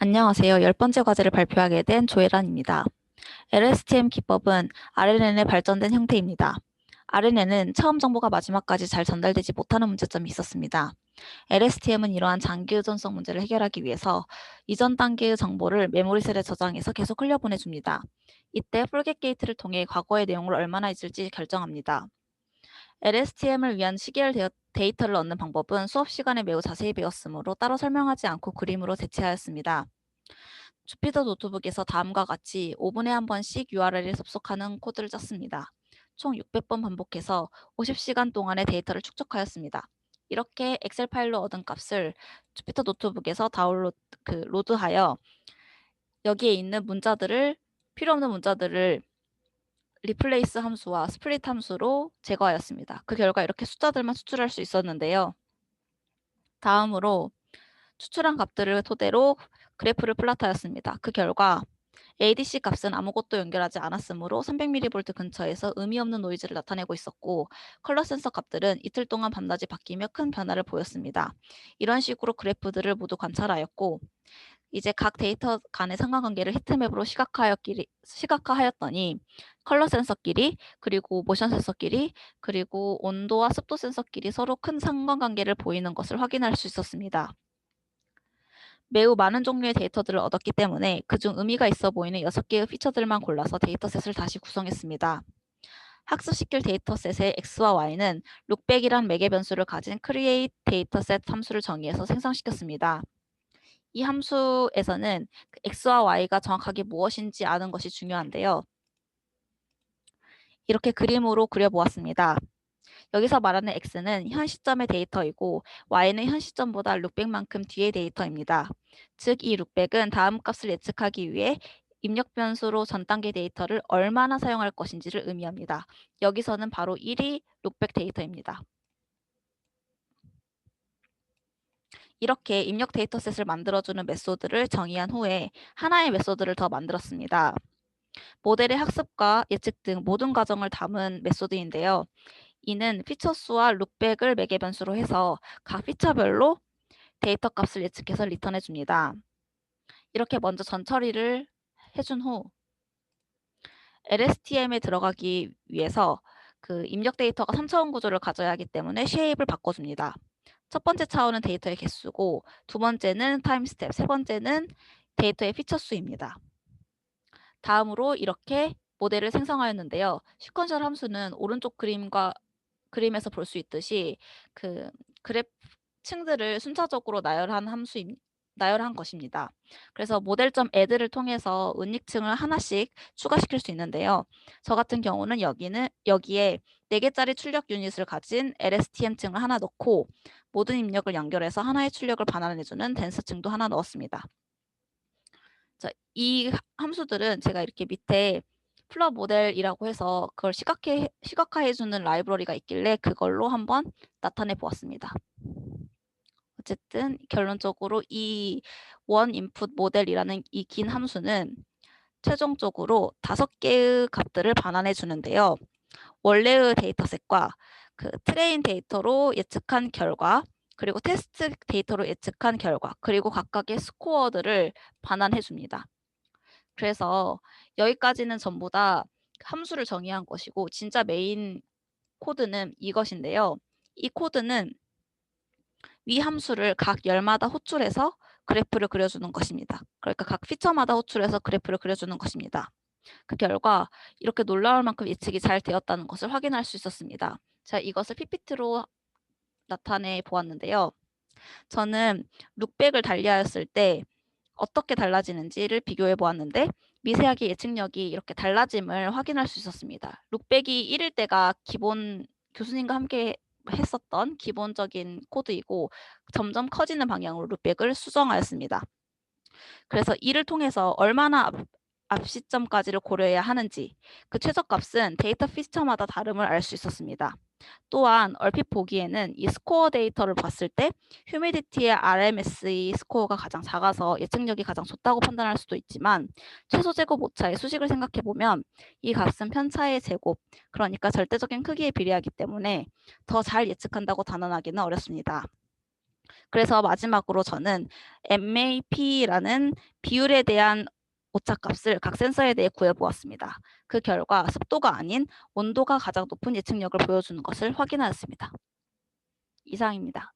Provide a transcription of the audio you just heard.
안녕하세요. 열 번째 과제를 발표하게 된 조혜란입니다. LSTM 기법은 RNN의 발전된 형태입니다. RNN은 처음 정보가 마지막까지 잘 전달되지 못하는 문제점이 있었습니다. LSTM은 이러한 장기 의존성 문제를 해결하기 위해서 이전 단계의 정보를 메모리셀에 저장해서 계속 흘려보내줍니다. 이때 폴겟 게이트를 통해 과거의 내용을 얼마나 잊을지 결정합니다. LSTM을 위한 시계열 데이터를 얻는 방법은 수업 시간에 매우 자세히 배웠으므로 따로 설명하지 않고 그림으로 대체하였습니다. 주피터 노트북에서 다음과 같이 5분에 한 번씩 URL을 접속하는 코드를 짰습니다. 총 600번 반복해서 50시간 동안의 데이터를 축적하였습니다. 이렇게 엑셀 파일로 얻은 값을 주피터 노트북에서 다운로드 그 여기에 있는 문자들을 필요 없는 문자들을 리플레이스 함수와 스플릿 함수로 제거하였습니다. 그 결과 이렇게 숫자들만 추출할 수 있었는데요. 다음으로 추출한 값들을 토대로 그래프를 플롯하였습니다. 그 결과 ADC 값은 아무것도 연결하지 않았으므로 300mV 근처에서 의미 없는 노이즈를 나타내고 있었고 컬러 센서 값들은 이틀 동안 밤낮이 바뀌며 큰 변화를 보였습니다. 이런 식으로 그래프들을 모두 관찰하였고 이제 각 데이터 간의 상관관계를 히트맵으로 시각화하였끼리, 시각화하였더니 컬러 센서끼리 그리고 모션 센서끼리 그리고 온도와 습도 센서끼리 서로 큰 상관관계를 보이는 것을 확인할 수 있었습니다. 매우 많은 종류의 데이터들을 얻었기 때문에 그중 의미가 있어 보이는 6개의 피처들만 골라서 데이터셋을 다시 구성했습니다. 학습시킬 데이터셋의 x와 y는 룩백이란 매개 변수를 가진 create 데이터셋 함수를 정의해서 생성시켰습니다. 이 함수에서는 그 x와 y가 정확하게 무엇인지 아는 것이 중요한데요. 이렇게 그림으로 그려보았습니다. 여기서 말하는 x는 현 시점의 데이터이고 y는 현 시점보다 룩백만큼 뒤의 데이터입니다. 즉이 룩백은 다음 값을 예측하기 위해 입력 변수로 전 단계 데이터를 얼마나 사용할 것인지를 의미합니다. 여기서는 바로 1이 룩백 데이터입니다. 이렇게 입력 데이터셋을 만들어주는 메소드를 정의한 후에 하나의 메소드를 더 만들었습니다. 모델의 학습과 예측 등 모든 과정을 담은 메소드인데요. 이는 피처 수와 룩백을 매개 변수로 해서 각 피처별로 데이터 값을 예측해서 리턴해 줍니다. 이렇게 먼저 전 처리를 해준 후 LSTM에 들어가기 위해서 그 입력 데이터가 3차원 구조를 가져야 하기 때문에 쉐입을 바꿔줍니다. 첫 번째 차원은 데이터의 개수고 두 번째는 타임 스텝, 세 번째는 데이터의 피처 수입니다. 다음으로 이렇게 모델을 생성하였는데요. 시퀀셜 함수는 오른쪽 그림과 그림에서 볼 수 있듯이 그 그래프 층들을 순차적으로 나열한 함수 나열한 것입니다. 그래서 모델점 add를 통해서 은닉층을 하나씩 추가시킬 수 있는데요. 저 같은 경우는 여기는 여기에 4개짜리 출력 유닛을 가진 LSTM층을 하나 넣고 모든 입력을 연결해서 하나의 출력을 반환해주는 댄스층도 하나 넣었습니다. 자, 이 함수들은 제가 이렇게 밑에 플러 모델이라고 해서 그걸 시각해, 시각화해주는 라이브러리가 있길래 그걸로 한번 나타내 보았습니다. 어쨌든 결론적으로 이 원 인풋 모델이라는 이 긴 함수는 최종적으로 다섯 개의 값들을 반환해 주는데요. 원래의 데이터셋과 그 트레인 데이터로 예측한 결과 그리고 테스트 데이터로 예측한 결과 그리고 각각의 스코어들을 반환해 줍니다. 그래서 여기까지는 전부 다 함수를 정의한 것이고 진짜 메인 코드는 이것인데요. 이 코드는 위 함수를 각 열마다 호출해서 그래프를 그려주는 것입니다. 그러니까 각 피처마다 호출해서 그래프를 그려주는 것입니다. 그 결과 이렇게 놀라울 만큼 예측이 잘 되었다는 것을 확인할 수 있었습니다. 자, 이것을 PPT로 나타내 보았는데요. 저는 룩백을 달리하였을 때 어떻게 달라지는지를 비교해 보았는데 미세하게 예측력이 이렇게 달라짐을 확인할 수 있었습니다. 룩백이 1일 때가 기본 교수님과 함께 했었던 기본적인 코드이고 점점 커지는 방향으로 룩백을 수정하였습니다. 그래서 이를 통해서 얼마나 앞 시점까지를 고려해야 하는지 그 최저값은 데이터 피처마다 다름을 알 수 있었습니다. 또한 얼핏 보기에는 이 스코어 데이터를 봤을 때 휴미디티의 RMSE 스코어가 가장 작아서 예측력이 가장 좋다고 판단할 수도 있지만 최소 제곱 오차의 수식을 생각해 보면 이 값은 편차의 제곱 그러니까 절대적인 크기에 비례하기 때문에 더 잘 예측한다고 단언하기는 어렵습니다. 그래서 마지막으로 저는 MAP라는 비율에 대한 오차값을 각 센서에 대해 구해보았습니다. 그 결과 습도가 아닌 온도가 가장 높은 예측력을 보여주는 것을 확인하였습니다. 이상입니다.